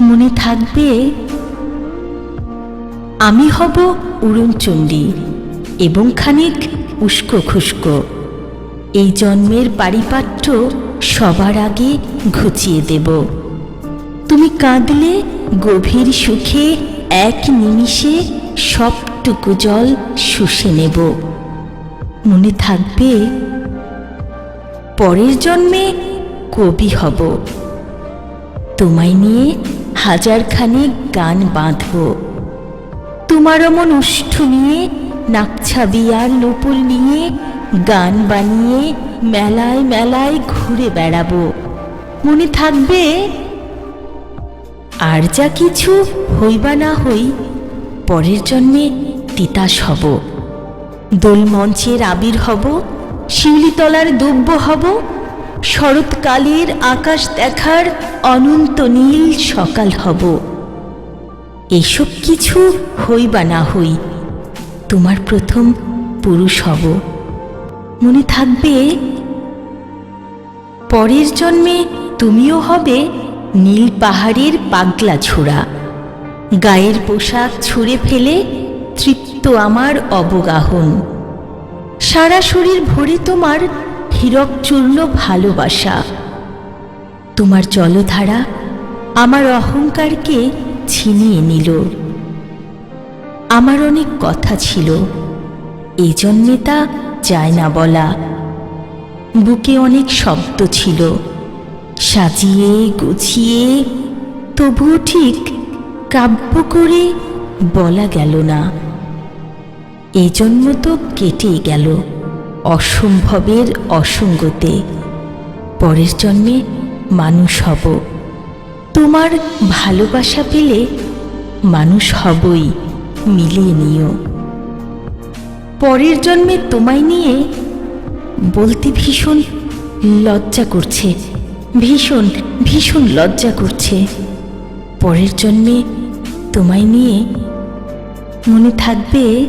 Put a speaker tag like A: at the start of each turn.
A: মনে থাকবে, আমি হব উড়নচণ্ডী এবং খানিক উস্কো খুস্কো। এই জন্মের পারিপাট্য সবার আগে ঘুচিয়ে দেব। তুমি কাঁদলে গভীর সুখে এক নিমিষে সবটুকু জল শুষে নেব। মনে থাকবে, পরের জন্মে কবি হব। তোমায় নিয়ে হাজারখানে গান বাঁধব। তোমার অমন উষ্ঠ নিয়ে নাকছাবি আর নপুল নিয়ে, গান বানিয়ে, মেলায় মেলায় ঘুরে বেড়াবো। মনে থাকবে, আর যা কিছু হইবা না হই, পরের জন্মে তিতাস হব। দোলমঞ্চের আবির হব, শিউলিতলার দুব্য হব শরৎকালের আকাশ দেখার অনন্ত নীল সকাল হব। এসব কিছু হই বা না হই, তোমার প্রথম পুরুষ হব। মনে থাকবে, পরের জন্মে তুমিও হবে নীল পাহাড়ের পাগলা ছোড়া। গায়ের পোশাক ছুঁড়ে ফেলে তৃপ্ত আমার অবগাহন। সারা শরীর ভরে তোমার হীরক চূর্ণ ভালোবাসা। তোমার জলধারা আমার অহংকারকে ছিনিয়ে নিল। আমার অনেক কথা ছিল এই তা যায় না বলা। বুকে অনেক শব্দ ছিল, সাজিয়ে গুছিয়ে, তবুও ঠিক কাব্য করে বলা গেল না। এই জন্ম তো কেটেই গেল। অসম্ভবের অসঙ্গতে। পরের জন্মে মানুষ হব। তোমার ভালোবাসা পেলে মানুষ হবই, মিলিয়ে নিও। পরের জন্মে তোমায় নিয়ে বলতে ভীষণ লজ্জা করছে, ভীষণ ভীষণ লজ্জা করছে। পরের জন্মে তোমায় নিয়ে মনে থাকবে